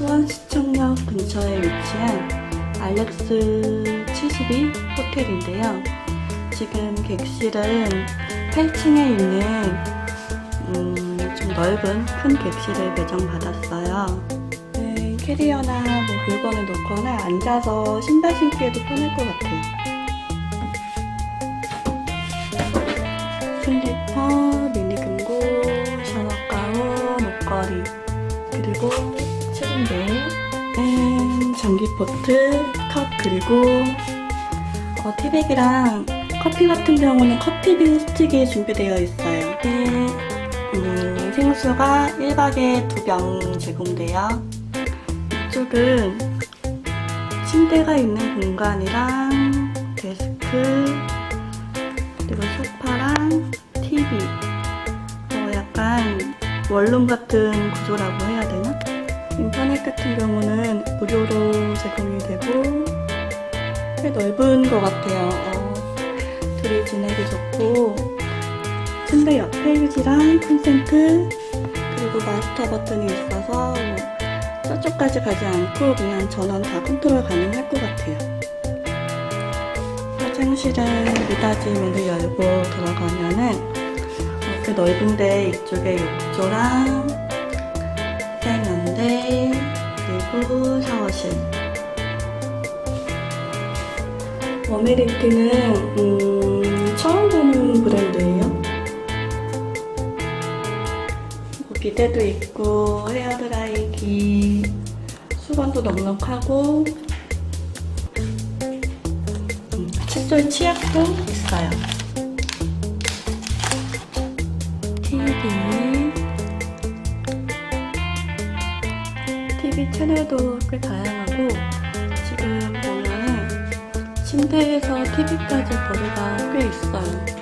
수원시청역 근처에 위치한 알렉스 72 호텔인데요. 지금 객실은 8층에 있는 음, 좀 넓은 큰 객실을 배정받았어요. 네, 캐리어나 뭐 물건을 놓거나 앉아서 신발 신기에도 편할 것 같아요. 그리고 침대, 음, 전기포트, 컵, 그리고 어, 티백이랑 커피 같은 경우는 커피빈 스틱이 준비되어 있어요. 네, 음, 생수가 1박에 2병 제공돼요. 이쪽은 침대가 있는 공간이랑 데스크, 그리고 소파랑 원룸 같은 구조라고 해야 되나? 인터넷 같은 경우는 무료로 제공이 되고 꽤 넓은 것 같아요. 어, 둘이 지내기 좋고 침대 옆에 휴지랑 콘센트 그리고 마스터 버튼이 있어서 뭐 저쪽까지 가지 않고 그냥 전원 다 컨트롤 가능할 것 같아요. 화장실은 미닫이 문을 열고 들어가면은 이렇게 넓은데 이쪽에 욕조랑 세면대 그리고 샤워실 워메리티는 음, 처음 보는 브랜드예요. 뭐 비데도 있고 헤어드라이기 수건도 넉넉하고 음, 칫솔 치약도 있어요. 채널도 꽤 다양하고 지금 보면은 침대에서 TV까지 거리가 꽤 있어요.